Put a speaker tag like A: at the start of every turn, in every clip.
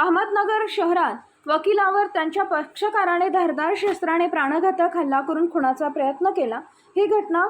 A: अहमदनगर शहरात वकिलावर त्यांच्या पक्षकाराने धारदार शस्त्राने प्राणघातक हल्ला करून खुणाचा प्रयत्न केला. ही घटना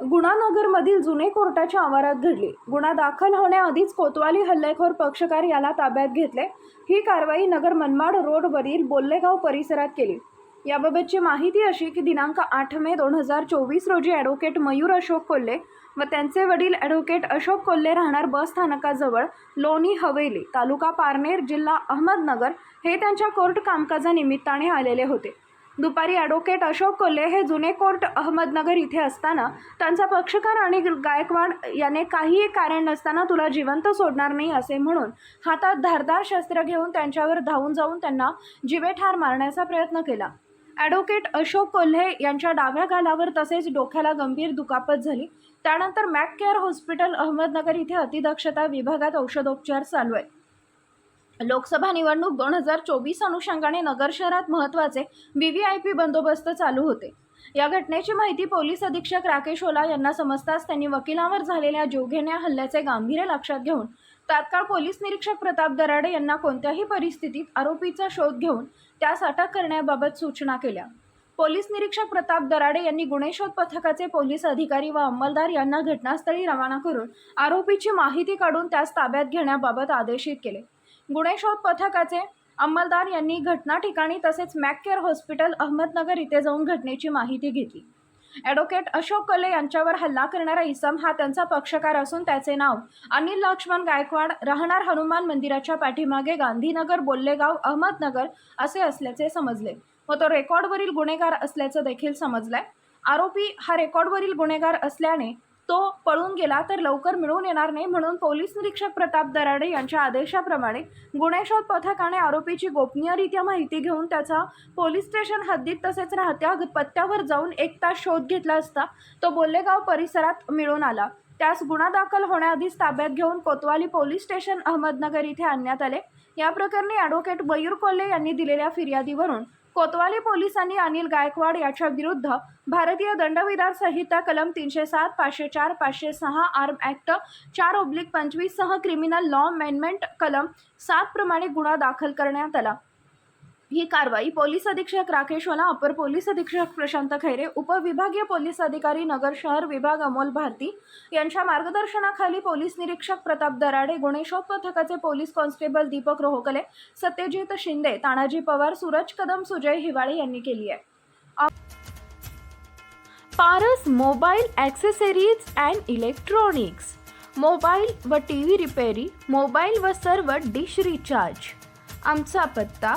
A: गुणानगरमधील जुने कोर्टाच्या आवारात घडली. गुन्हा दाखल होण्याआधीच कोतवाली हल्लेखोर पक्षकार याला ताब्यात घेतले. ही कारवाई नगर मनमाड रोडवरील बोल्लेगाव परिसरात केली. याबाबतची माहिती अशी की दिनांक आठ मे दोन हजार चोवीस रोजी ॲडव्होकेट मयूर अशोक कोल्हे व त्यांचे वडील ॲडव्होकेट अशोक कोल्हे राहणार बस स्थानकाजवळ लोणी हवेली तालुका पारनेर जिल्हा अहमदनगर हे त्यांच्या कोर्ट कामकाजानिमित्ताने आलेले होते. दुपारी ॲडव्होकेट अशोक कोल्हे हे जुने कोर्ट अहमदनगर इथे असताना त्यांचा पक्षकार आणि गायकवाड याने काहीही कारण नसताना तुला जिवंत सोडणार नाही असे म्हणून हातात धारदार शस्त्र घेऊन त्यांच्यावर धावून जाऊन त्यांना जिवेठार मारण्याचा प्रयत्न केला. ॲडव्होकेट अशोक कोल्हे यांच्या डाव्या गालावर तसेच डोक्याला गंभीर दुखापत झाली. त्यानंतर मॅक केअर हॉस्पिटल अहमदनगर इथे अतिदक्षता विभागात औषधोपचार चालू आहे. लोकसभा निवडणूक दोन हजार चोवीस अनुषंगाने नगर शहरात महत्त्वाचे व्ही व्ही आय पी बंदोबस्त चालू होते. या घटनेची माहिती पोलीस अधीक्षक राकेश ओला यांना समजताच त्यांनी वकिलांवर झालेल्या जीवघेण्या हल्ल्याचे गांभीर्य लक्षात घेऊन तात्काळ पोलीस निरीक्षक प्रताप दराडे यांना कोणत्याही परिस्थितीत आरोपीचा शोध घेऊन त्यास अटक करण्याबाबत सूचना केल्या. पोलीस निरीक्षक प्रताप दराडे यांनी गुन्हे शोध पथकाचे पोलीस अधिकारी व अंमलदार यांना घटनास्थळी रवाना करून आरोपीची माहिती काढून त्यास ताब्यात घेण्याबाबत आदेशित केले. गुन्हे शोध पथकाचे अंमलदार यांनी घटना ठिकाणी तसेच मॅककेअर हॉस्पिटल अहमदनगर इथे जाऊन घटनेची माहिती घेतली. ॲडव्होकेट अशोक कले यांच्यावर हल्ला करणारा इसम हा त्यांचा पक्षकार असून त्याचे नाव अनिल लक्ष्मण गायकवाड राहणार हनुमान मंदिराच्या पाठीमागे गांधीनगर बोल्लेगाव अहमदनगर असे असल्याचे समजले. व तो रेकॉर्डवरील गुन्हेगार असल्याचं देखील समजलंय. आरोपी हा रेकॉर्डवरील गुन्हेगार असल्याने तो पळून गेला तर लवकर मिळून येणार नाही म्हणून पोलीस निरीक्षक प्रताप दराडे यांच्या आदेशाप्रमाणे गुन्हे शोध पथकाने आरोपीची गोपनीयरित्या माहिती घेऊन त्याचा पोलीस स्टेशन हद्दीत तसेच राहत्या पत्त्यावर जाऊन एक तास शोध घेतला असता तो बोल्लेगाव परिसरात मिळून आला. त्यास गुन्हा दाखल होण्याआधीच ताब्यात घेऊन कोतवाली पोलीस स्टेशन अहमदनगर इथे आणण्यात आले. या प्रकरणी ॲडव्होकेट मयूर कोल्हे यांनी दिलेल्या फिर्यादीवरून कोतवाली पोलिसांनी अनिल गायकवाड याच्या विरुद्ध भारतीय दंडविधान संहिता कलम तीनशे सात पाचशे चार पाचशे सहा आर्म ॲक्ट चार ओब्लिक पंचवीस सह क्रिमिनल लॉ अमेंडमेंट कलम सात प्रमाणे गुन्हा दाखल करण्यात आला. ही कारवाई पोलीस अधीक्षक राकेश अपर पोलीस अधीक्षक प्रशांत खैरे उपविभागीय पोलीस अधिकारी नगर शहर विभाग अमोल भारती यांच्या मार्गदर्शनाखाली पोलीस निरीक्षक प्रताप दराडे गुन्हे पथकाचे पोलीस कॉन्स्टेबल दीपक रोहकले सत्यजित शिंदे तानाजी पवार सूरज कदम सुजय हिवाळे यांनी केली आहे. Paras mobile accessories and electronics. Mobile व टी व्ही रिपेरी मोबाईल व सर्व डिश रिचार्ज. आमचा पत्ता